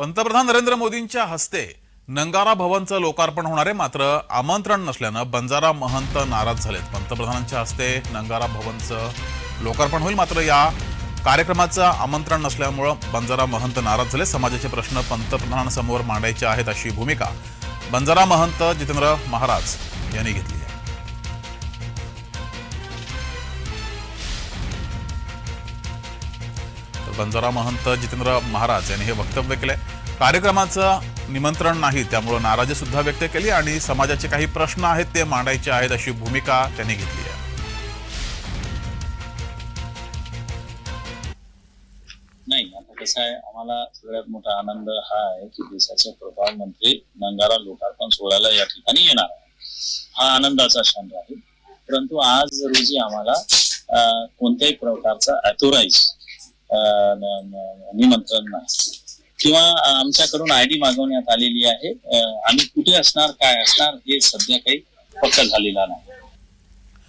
पंतप्रधान नरेंद्र मोदींच्या हस्ते नंगारा भवनचं लोकार्पण होणार आहे मात्र आमंत्रण नसल्यानं बंजारा महंत नाराज झालेत. पंतप्रधानांच्या हस्ते नंगारा भवनचं लोकार्पण होईल मात्र या कार्यक्रमाचं आमंत्रण नसल्यामुळं बंजारा महंत नाराज झाले. समाजाचे प्रश्न पंतप्रधानांसमोर मांडायचे आहेत अशी भूमिका बंजारा महंत जितेंद्र महाराज यांनी घेतली. बंजारा महंत जितेंद्र महाराज यांनी हे वक्तव्य केलंय. कार्यक्रमाचं निमंत्रण नाही त्यामुळं नाराजी सुद्धा व्यक्त केली आणि समाजाचे काही प्रश्न आहेत ते मांडायचे आहेत अशी भूमिका त्यांनी घेतली आहे. नाही आता कसं आहे आम्हाला सगळ्यात मोठा आनंद हा आहे की देशाचे प्रधानमंत्री नंगारा लोकार्पण सोहळ्याला या ठिकाणी येणार आहे हा आनंदाचा क्षण राहील. परंतु आज रोजी आम्हाला कोणत्याही प्रकारचा अथोराईज निमंत्रण नाही. किंवा आमच्याकडून आय डी मागवण्यात आलेली आहे. आम्ही कुठे असणार काय असणार हे सध्या काही पक्क झालेला नाही.